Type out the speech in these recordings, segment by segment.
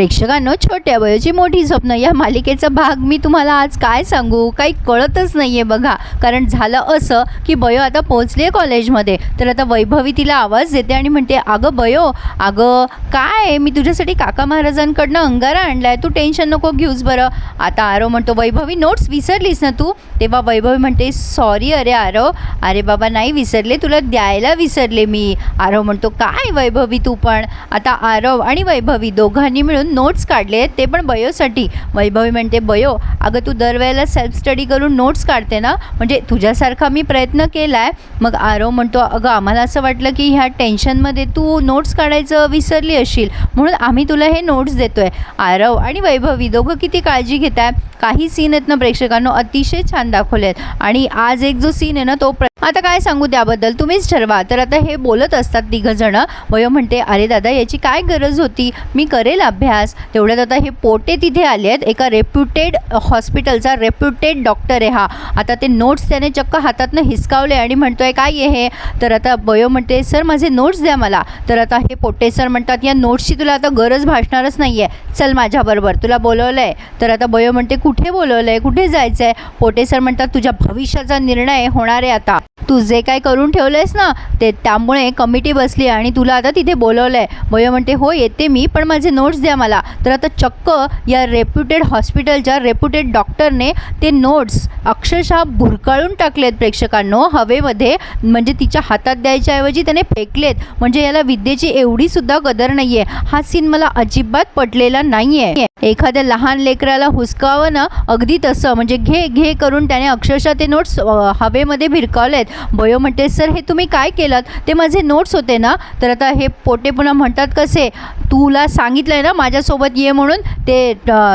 प्रेक्षकांनो छोट्या वयाची मोठी स्वप्न या मालिकेचा भाग मी तुम्हाला आज काय सांगू? काही कळतच नाही आहे बघा. कारण झालं असं की बयो आता पोहोचली आहे कॉलेजमध्ये. तर आता वैभवी तिला आवाज देते आणि म्हणते अगं बयो अगं काय मी तुझ्यासाठी काका महाराजांकडनं अंगारा आणलाय. तू टेन्शन नको घेऊस बरं. आता आरो म्हणतो वैभवी नोट्स विसरलीस ना तू? तेव्हा वैभवी म्हणते सॉरी अरे आरव अरे बाबा नाही विसरले. तुला द्यायला विसरले मी. आरव म्हणतो काय वैभवी तू पण? आता आरव आणि वैभवी दोघांनी मिळून नोट्स काढले आहेत ते पण बयोसाठी. वैभवी म्हणते बयो अगं तू दरवेळेला सेल्फ स्टडी करून नोट्स काढते ना? म्हणजे तुझ्यासारखा मी प्रयत्न केला आहे मग आरव म्हणतो अगं आम्हाला असं वाटलं की ह्या टेन्शनमध्ये तू नोट्स काढायचं विसरली असशील म्हणून आम्ही तुला हे नोट्स देतो आहे आरव आणि वैभवी दोघं किती काळजी घेत आहे काही सीन आहेत ना प्रेक्षकांनो अतिशय छान दाखवले आहेत आणि आज एक जो सीन आहे ना तो प्र आता काय सांगू त्याबद्दल? तुम्हीच ठरवा. तर आता हे बोलत असतात तिघंजणं. वयो म्हणते अरे दादा याची काय गरज होती? मी करेल अभ्यास. तेवढ्यात आता हे पोटे तिथे आले आहेत. एका रेप्युटेड हॉस्पिटलचा रेप्युटेड डॉक्टर आहे हा. आता ते नोट्स त्याने चक्क हातातनं हिसकावले आणि म्हणतो आहे काय आहे हे? तर आता बयो म्हणते सर माझे नोट्स द्या मला. तर आता हे पोटे सर म्हणतात या नोट्सची तुला आता गरज भासणारच नाही आहे चल माझ्याबरोबर तुला बोलवलं आहे तर आता बयो म्हणते कुठे बोलवलं आहे कुठे जायचं आहे पोटे सर म्हणतात तुझ्या भविष्याचा निर्णय होणार आहे आता. तू जे काय करून ठेवलं आहेस ना ते त्यामुळे कमिटी बसली आणि तुला आता तिथे बोलवलं आहे भयो म्हणते हो येते मी पण माझे नोट्स द्या मला. तर आता चक्क या रेप्युटेड हॉस्पिटलच्या रेप्युटेड डॉक्टरने ते नोट्स अक्षरशः भुरकाळून टाकलेत प्रेक्षकांनो. हवेमध्ये म्हणजे तिच्या हातात द्यायच्याऐवजी त्याने फेकलेत. म्हणजे याला विद्येची एवढीसुद्धा कदर नाही आहे हा सीन मला अजिबात पटलेला नाही आहे एखाद्या लहान लेकराला हुसकावं ना अगदी तसं. म्हणजे घे घे करून त्याने अक्षरशः ते नोट्स हवेमध्ये भिरकावलेत. बयो म्हणते सर हे तुम्ही काय केलं ते माझे नोट्स होते ना. तर आता हे पोटे पुन्हा म्हणतात कसे? तुला सांगितलं आहे ना माझ्यासोबत ये म्हणून? ते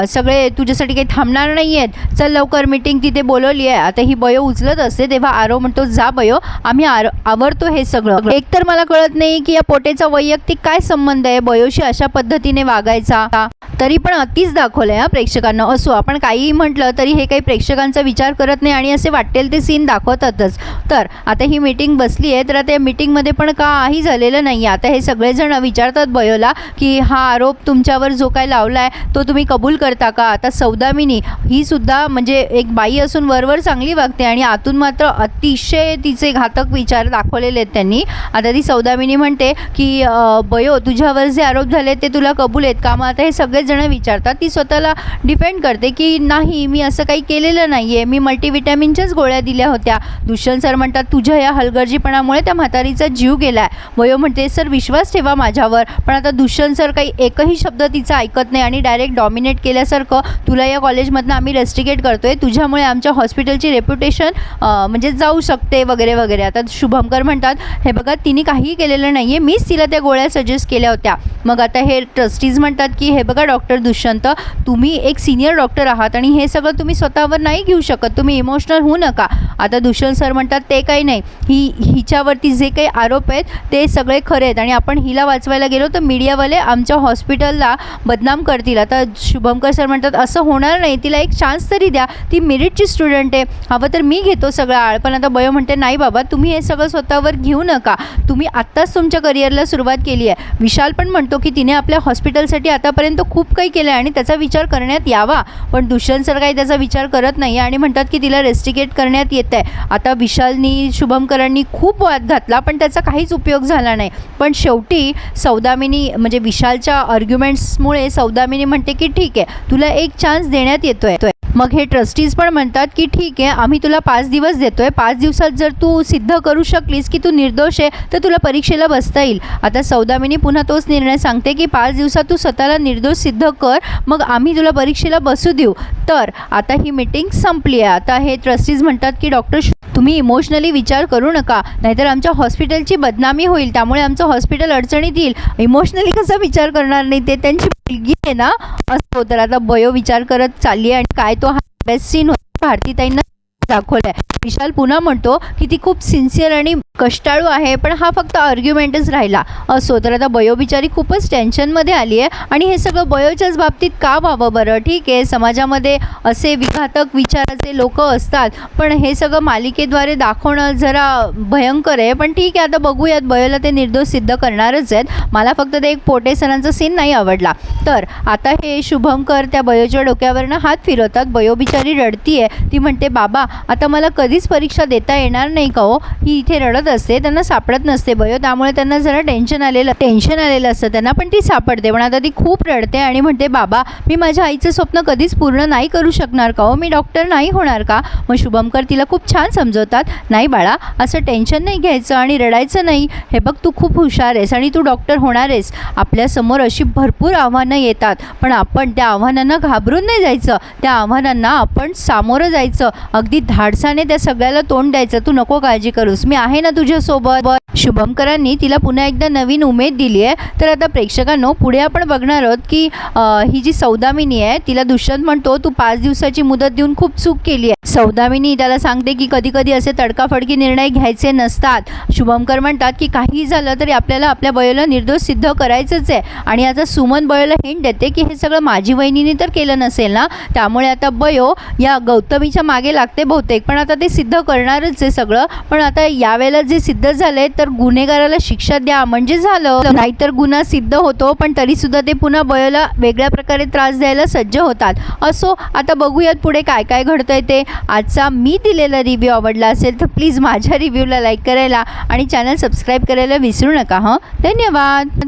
सगळे तुझ्यासाठी काही थांबणार नाही आहेत चल लवकर मीटिंग तिथे बोलवली आहे आता ही बयो उचलत असते तेव्हा आरो म्हणतो जा बयो. आम्ही आर आवरतो हे सगळं. एकतर मला कळत नाही की या पोटेचा वैयक्तिक काय संबंध आहे बयोशी अशा पद्धतीने वागायचा. तरी पण अतिच दाखवलं आहे हा प्रेक्षकांना. असो आपण काहीही म्हटलं तरी हे काही प्रेक्षकांचा विचार करत नाही आणि असे वाटेल ते सीन दाखवतातच. तर आता ही मीटिंग बसली आहे तर आता या मीटिंगमध्ये पण काही झालेलं नाही आहे आता हे सगळेजण विचारतात बयोला की हा आरोप तुमच्यावर जो काय लावला आहे तो तुम्ही कबूल करता का? आता सौदामिनी ही सुद्धा म्हणजे एक बाई असून वरवर चांगली वागते आणि आतून मात्र अतिशय तिचे घातक विचार दाखवलेले आहेत त्यांनी. आता ती सौदामिनी म्हणते की बयो तुझ्यावर जे आरोप झाले ते तुला कबूल आहेत का? मग आता हे सगळेच जण विचारतात ती स्वतःला डिपेंड करते की नाही मी असं काही केलेलं नाही आहे मी मल्टीविटॅमिनच्याच गोळ्या दिल्या होत्या. दुष्यंत सर म्हणतात तुझ्या या हलगर्जीपणामुळे त्या म्हातारीचा जीव गेला आहे वयो म्हणते सर विश्वास ठेवा माझ्यावर. पण आता दुष्यंत सर काही एकही शब्द तिचा ऐकत नाही आणि डायरेक्ट डॉमिनेट केल्यासारखं तुला या कॉलेजमधनं आम्ही रेस्टिकेट आहे तुझ्यामुळे आमच्या हॉस्पिटलची रेप्युटेशन म्हणजे जाऊ शकते वगैरे वगैरे. आता शुभमकर म्हणतात हे बघा तिने काहीही केलेलं नाही आहे मीच तिला त्या गोळ्या सजेस्ट केल्या होत्या. मग आता हे ट्रस्टीज म्हणतात की हे बघा डॉक्टर दुष्यंत तुम्ही एक सिनियर डॉक्टर आहात आणि हे सगळं तुम्ही स्वतःवर नाही घेऊ शकत. तुम्ही इमोशनल होऊ नका. आता दुष्यंत सर म्हणतात ते काही नाही. ही हिच्यावरती जे काही आरोप आहेत ते सगळे खरे आहेत आणि आपण हिला वाचवायला गेलो तर मीडियावाले आमच्या हॉस्पिटलला बदनाम करतील. आता शुभमकर सर म्हणतात असं होणार नाही. तिला एक चान्स तरी द्या. ती मेरिटची स्टुडंट आहे. हवं तर मी घेतो सगळं आळ. पण आता बयो म्हणते नाही बाबा तुम्ही हे सगळं स्वतःवर घेऊ नका. तुम्ही आत्ताच तुमच्या करिअरला सुरुवात केली आहे. विशाल पण म्हणतो की तिने आपल्या हॉस्पिटलसाठी आतापर्यंत खूप काही केलं आहे आणि त्याचा विचार करण्यात यावा. पण दुष्यंत सर काही त्याचा विचार करत नाही आणि म्हणतात की तिला रेस्टिकेट करण्यात येत आहे आता विशालनी शुभमकरांनी खूप वाद घातला पण त्याचा काहीच उपयोग झाला नाही. पण शेवटी सौदामिनी म्हणजे विशालच्या आर्ग्युमेंट्समुळे सौदामिनी म्हणते की ठीक आहे तुला एक चान्स देण्यात येतो आहे मग हे ट्रस्टीज पण म्हणतात की ठीक आहे आम्ही तुला पाच दिवस देतो आहे पाच दिवसात जर तू सिद्ध करू शकलीस की तू निर्दोष आहे तर तुला परीक्षेला बसता येईल. आता सौदामिनी पुन्हा तोच निर्णय सांगते की पाच दिवसात तू स्वतःला निर्दोष सिद्ध कर मग आम्ही तुला परीक्षेला बसू देऊ. तर आता ही मीटिंग संपली आहे. आता हे ट्रस्टीज म्हणतात की डॉक्टर तुम्ही इमोशनली विचार करू नका. नाहीतर आमच्या हॉस्पिटलची बदनामी होईल. त्यामुळे आमचं हॉस्पिटल अडचणीत येईल. इमोशनली कसा विचार करणार नाही? ते त्यांची मुलगी आहे ना? असतो तर आता बयो विचार करत चालली आहे आणि काय तो हा बेस्ट सीन होता भारतीताईंना दाखवलंय. विशाल पुन्हा म्हणतो की ती खूप सिन्सिअर आणि कष्टाळू आहे पण हा फक्त आर्ग्युमेंटच राहिला. असो तर आता बयो बिचारी खूपच टेन्शनमध्ये आली आहे आणि हे सगळं बयोच्याच बाबतीत का व्हावं बरं? ठीक आहे समाजामध्ये असे विघातक विचाराचे लोक असतात पण हे सगळं मालिकेद्वारे दाखवणं जरा भयंकर आहे. पण ठीक आहे आता बघूयात. बयोला ते निर्दोष सिद्ध करणारच आहेत. मला फक्त ते एक पोटे सरांचा सीन नाही आवडला. तर आता हे शुभंकर त्या बयोच्या डोक्यावरनं हात फिरवतात. बयो बिचारी रडती आहे ती म्हणते बाबा आता मला कधीच परीक्षा देता येणार नाही का हो? ही इथे रडत असते त्यांना सापडत नसते बयो हो. त्यामुळे त्यांना जरा टेन्शन आलेलं टेन्शन आलेलं असतं त्यांना पण ती सापडते. पण आता ती खूप रडते आणि म्हणते बाबा मी माझ्या आईचं स्वप्न कधीच पूर्ण नाही करू शकणार का हो? मी डॉक्टर नाही होणार का? मग शुभमकर तिला खूप छान समजवतात नाही बाळा असं टेन्शन नाही घ्यायचं आणि रडायचं नाही. हे बघ तू खूप हुशार आहेस आणि तू डॉक्टर होणार आहेस. आपल्यासमोर अशी भरपूर आव्हानं येतात. पण आपण त्या आव्हानांना घाबरून नाही जायचं. त्या आव्हानांना आपण सामोरं जायचं. अगदी धाडसाने त्या सगळ्याला तोंड द्यायचं. तू नको काळजी करूस. मी आहे ना तुझ्यासोबत. शुभमकरांनी तिला पुन्हा एकदा नवीन उमेद दिली आहे. तर आता प्रेक्षकांनो पुढे आपण बघणार आहोत की ही जी सौदामिनी आहे तिला दुष्यंत म्हणतो तू पाच दिवसाची मुदत देऊन खूप चूक केली आहे. सौदामिनी त्याला सांगते की कधी कधी असे तडकाफडकी निर्णय घ्यायचे नसतात. शुभमकर म्हणतात की काहीही झालं तरी आपल्याला आपल्या बयोला निर्दोष सिद्ध करायचंच आहे. आणि आता सुमन बयोला हिंट देते की हे सगळं माझी वहिनीने तर केलं नसेल ना? त्यामुळे आता बयो या गौतमीच्या मागे लागते बहुतेक. पण आता ते सिद्ध करणारच आहे सगळं. पण आता यावेळेला जे सिद्ध झालंय तर गुन्हेगाराला शिक्षा द्या. म्हणजे झालं नाहीतर गुन्हा सिद्ध होतो पण तरी सुद्धा ते पुन्हा बयोला वेगळ्या प्रकारे त्रास द्यायला सज्ज होतात. असो आता बघूयात पुढे काय काय घडतंय ते. आजचा मी दिलेला रिव्ह्यू आवडला असेल तर प्लीज माझ्या रिव्ह्यूला लाईक करायला आणि चॅनल सबस्क्राईब करायला विसरू नका हं? धन्यवाद.